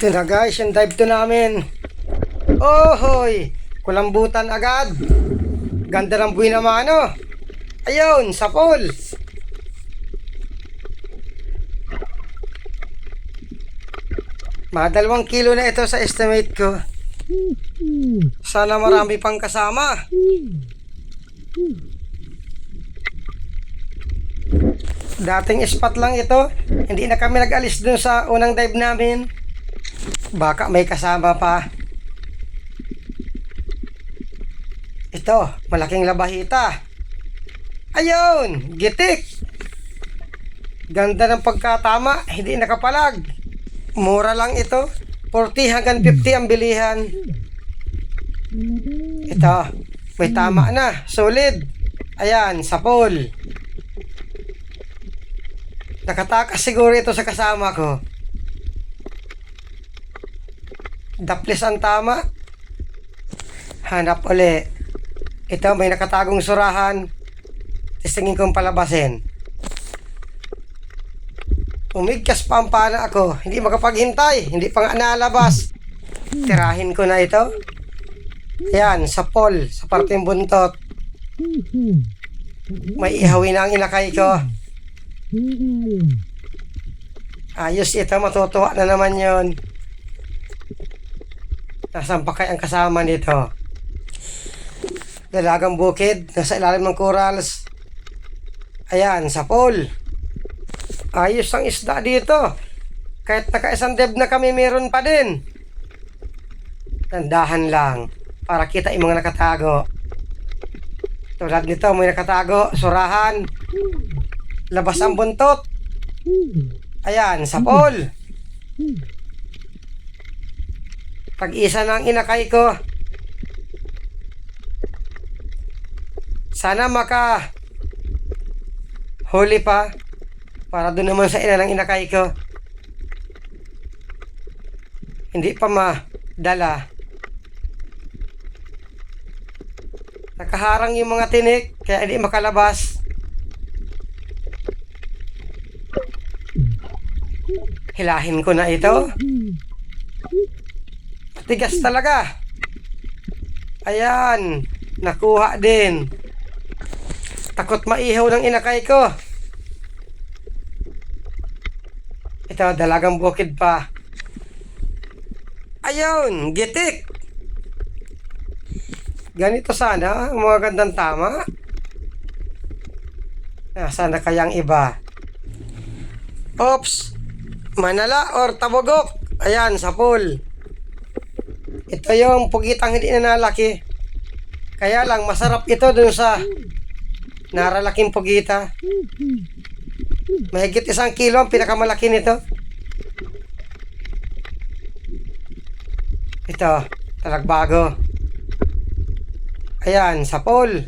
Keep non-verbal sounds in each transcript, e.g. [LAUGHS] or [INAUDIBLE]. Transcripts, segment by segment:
Ito na guys, yung dive to namin. Oh, hoy! Kulambutan agad. Ganda ng buhay naman, ano? Ayun, sa pool. Mga dalawang kilo na ito sa estimate ko. Sana marami pang kasama. Dating spot lang ito. Hindi na kami nag-alis dun sa unang dive namin. Baka may kasama pa. Ito, malaking labahita. Ayun, gitik. Ganda ng pagkatama, hindi nakapalag. Mura lang ito. 40 hanggang 50 ang bilihan. Ito, may tama na. Solid. Ayan, sa pool. Nakatakas siguro ito sa kasama ko. Daplis ang tama. Hanap uli. Ito, may nakatagong surahan. Testingin kong palabasin. Umigkas pa ang pana ako. Hindi makapaghintay. Hindi pa nga nalabas. Tirahin ko na ito. Ayan, sa pole, sa parteng buntot. May ihawin na ang inakay ko. Ayos ito, matutuwa na naman yon. Nasaan pa kaya ang kasama nito? Dalagang bukid, nasa ilalim ng corals. Ayan, sa pool. Ayos ang isda dito. Kahit naka-isang deb na kami, meron pa din. Tandahan lang para kita yung mga nakatago. Tulad nito, may nakatago, surahan. Labas ang buntot. Ayan, sa pool. Pag-isa ang inakay ko. Sana maka huli pa para doon naman sa ina ng inakay ko. Hindi pa madala. Nakaharang yung mga tinik kaya hindi makalabas. Hilahin ko na ito. Tigas talaga. Ayan, nakuha din. Takot maihaw ng inakay ko. Ito, dalagang bukid pa. Ayun, gitik. Ganito sana, ang mga gandang tama. Nasaan na kayang iba? Oops! Manala or tabogok. Ayan, sa pool. Ito yung pugitang hindi na nalaki. Kaya lang, masarap ito dun sa naralaking pugita. Mahigit isang kilo ang pinakamalaki nito. Ito, talagbago. Ayan, sa pool.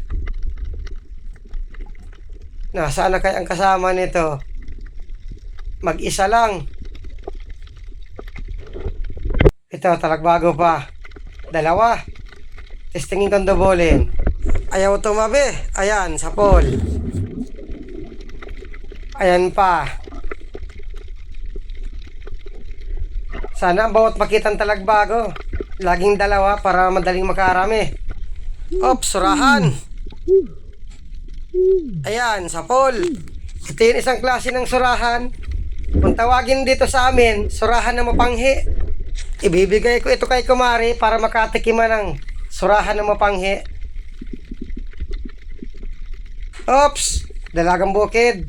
Nasaan na kaya ang kasama nito? Mag-isa lang. Ito, talagbago pa. Dalawa. Testingin kong dobulin. Ayaw tumabi. Ayan, sa pool. Ayan pa. Sana ang bawat makitang talagbago. Laging dalawa para madaling makarami. Ops, surahan. Ayan, sa pool. Ito yung isang klase ng surahan. Kung tawagin dito sa amin, surahan na mapanghi. Ibibigay ko ito kay Kumari para makatikiman ng surahan na mapanghi. Oops! Dalagang bukid.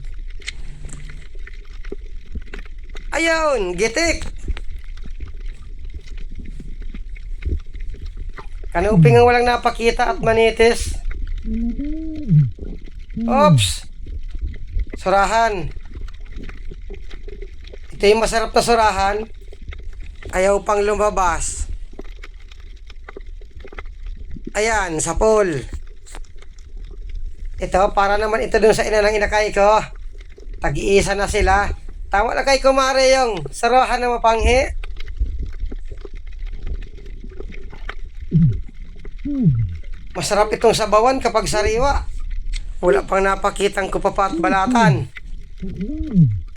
Ayun! Gitik! Kanuping ang walang napakita at manitis. Oops! Surahan. Ito yung masarap na surahan. Ayaw pang lumabas. Ayan, sa pool. Ito, para naman ito dun sa ina ng inakay ko. Tag-iisa na sila. Tama na kay kumare yung surahan na mapanghi. Masarap itong sabawan kapag sariwa. Wala pang napakitang kupapa at balatan.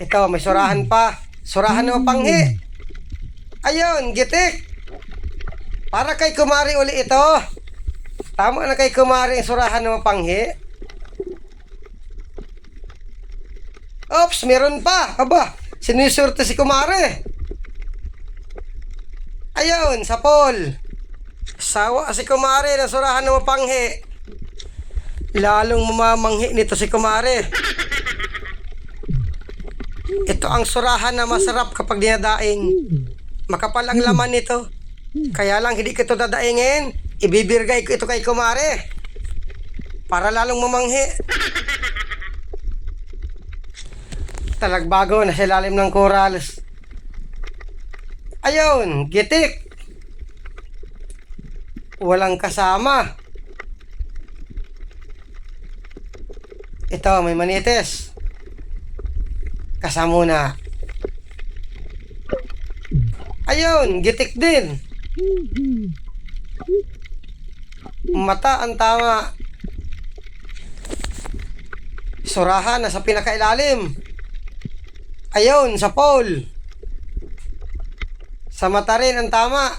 Ito, may surahan pa. Surahan na mapanghi. Ayun, gitik. Para kay kumari uli ito. Tama na kay kumari ang surahan ng mapanghi. Ops, meron pa. Aba, sinusurte si kumari. Ayun, sa Paul. Sawa si kumari ng surahan ng mapanghi. Lalong mamamanghi nito si kumari. Ito ang surahan na masarap kapag dinadaing. Makapal ang laman nito. Kaya lang hindi ko ito dadaingin. Ibibirgay ko ito kay kumare. Para lalong mamanghi. Talagbago na sa lalim ng corals. Ayun, gitik. Walang kasama. Ito, may manites. Kasama na. Ayun, gitik din. Mata ang tama. Surahan na sa pinakailalim. Ayun, sa pole. Sa mata rin ang tama.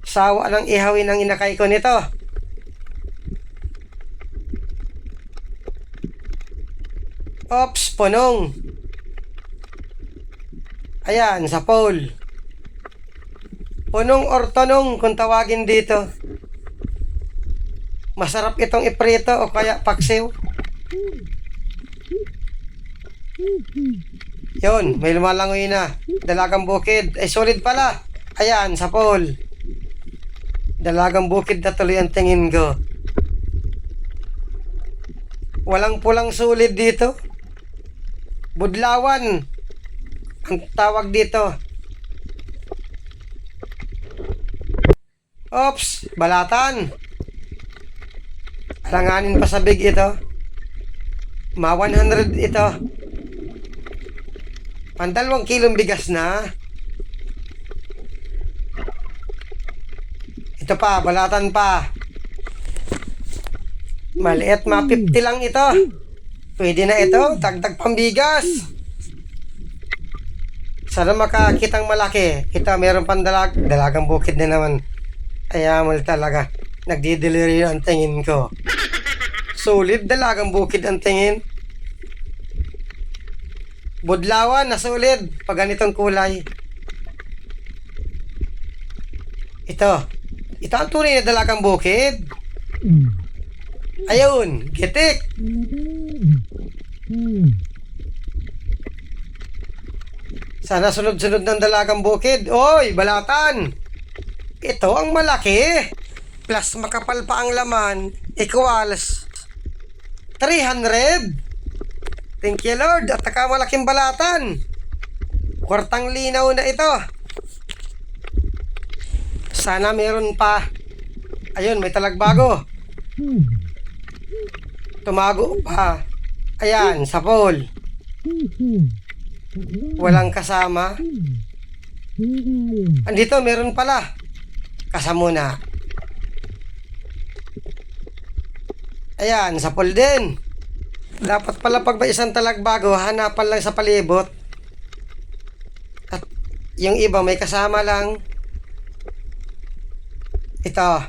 Sawa ng ihawin ng inakay ko nito. Ops, punong. Ayan, sa pole. Punong or tonong kung tawagin dito. Masarap itong iprito o kaya paksiw. Yun, may lumalangoy na. Dalagang bukid. Ay, solid pala. Ayan, sa pole. Dalagang bukid na tuloy ang tingin ko. Walang pulang sulit dito. Budlawan. Ang tawag dito. Ops, balatan. Alanganin pa sa big ito. Ma 100 ito. Pandalawang kilong bigas na. Ito pa, balatan pa. Maliit, ma 50 lang ito. Pwede na ito, dagdag pambigas. Sana makakitang malaki. Ito, meron pang dalag, dalagang bukid na naman. Ayamal talaga. Nagdi-delivery ang tingin ko. Solid, dalagang bukid ang tingin. Budlawan na solid pag ganitong kulay. Ito. Ito ang tunay na dalagang bukid. Ayun, gitik. Sana sunod-sunod ng dalagang bukid. Oy, balatan. Ito ang malaki. Plus makapal pa ang laman. Equals 300. Thank you Lord. At taka malaking balatan. Kwartang linaw na ito. Sana meron pa. Ayun, may talagbago. Tumago pa. Ayan, sa pole. Walang kasama. Andito, meron pala. Kasama na. Ayan, sa pole din. Dapat pala pag may isang talagbago, hanapan lang sa palibot. At yung iba may kasama lang. Ito.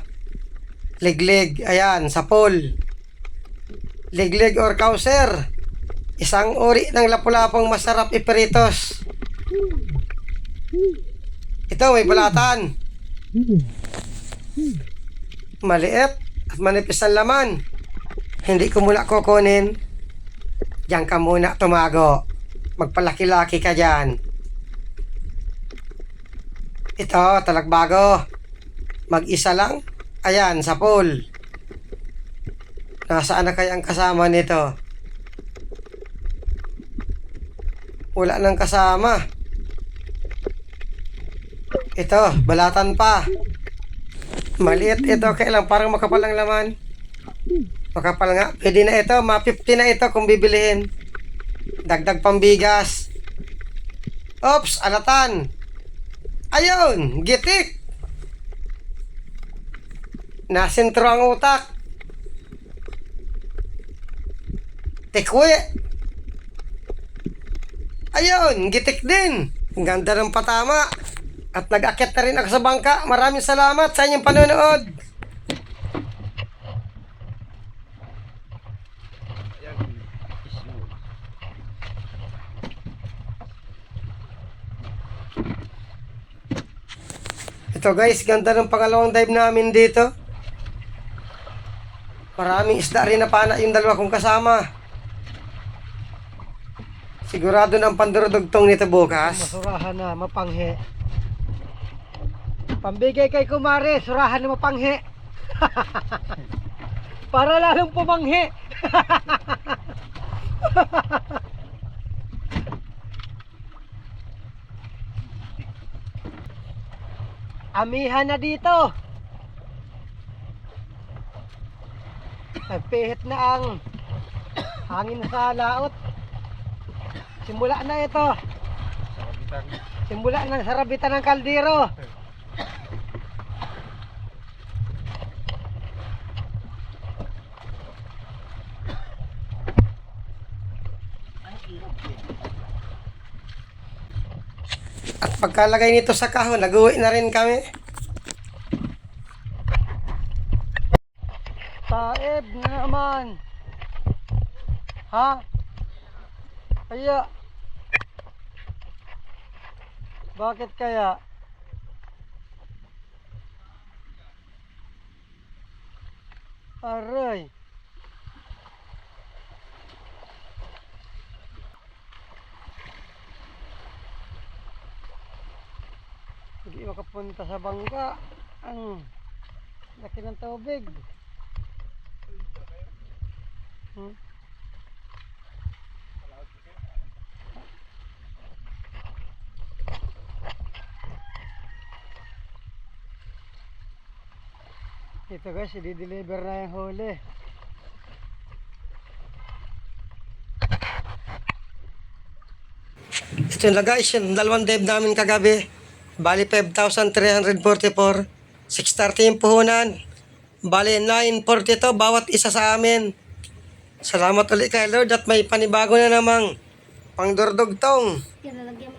Liglig. Ayan, sa pole. Liglig or kauser. Isang uri ng lapu-lapong masarap iperitos. Ito, may balatan. Maliit at manipis laman. Hindi ko muna kukunin. Diyan ka muna tumago. Magpalaki-laki ka dyan. Ito, talagbago. Mag-isa lang. Ayan, sa pool. Nasaan na kaya ang kasama nito? Wala nang kasama. Ito, balatan pa. Maliit ito, kailang parang makapal ang laman. Makapal nga. Pwede na ito, ma 50 na ito kung bibilihin. Dagdag pambigas. Oops, alatan. Ayun, gitik. Nasentro ang utak. Tikwe. Ayun, gitik din. Ang ganda ng patama. At nag-akyat na rin ako sa bangka. Maraming salamat sa inyong panonood. Ito guys, ganda ng pangalawang dive namin dito. Maraming isda rin na pana yung dalawa kong kasama. Sigurado ang pandurudugtong nito bukas. Masurahan na, mapanghe. Pambigay kay kumare, surahan na mapanghe. [LAUGHS] Para lalong pumanghe. [LAUGHS] Amihan na dito. Nagpihit na ang hangin sa laot. Simula na ito. Simula ng sarabitan ng kaldero. At pagkalagay nito sa kahon, nag-uwi na rin kami. Taib na naman. Ha? Kaya. Bakit kaya? Aray. Hindi makapunta sa bangka. Ang laki ng tubig. Hmm? Ito guys, i-deliver na yung huli. Ito na guys, yung dalawang dive namin kagabi. Bali 5,344. 630 yung puhunan. Bali 942 bawat isa sa amin. Salamat ulit kay Lord at may panibago na namang pangdurdugtong. Yan, lalagyan mo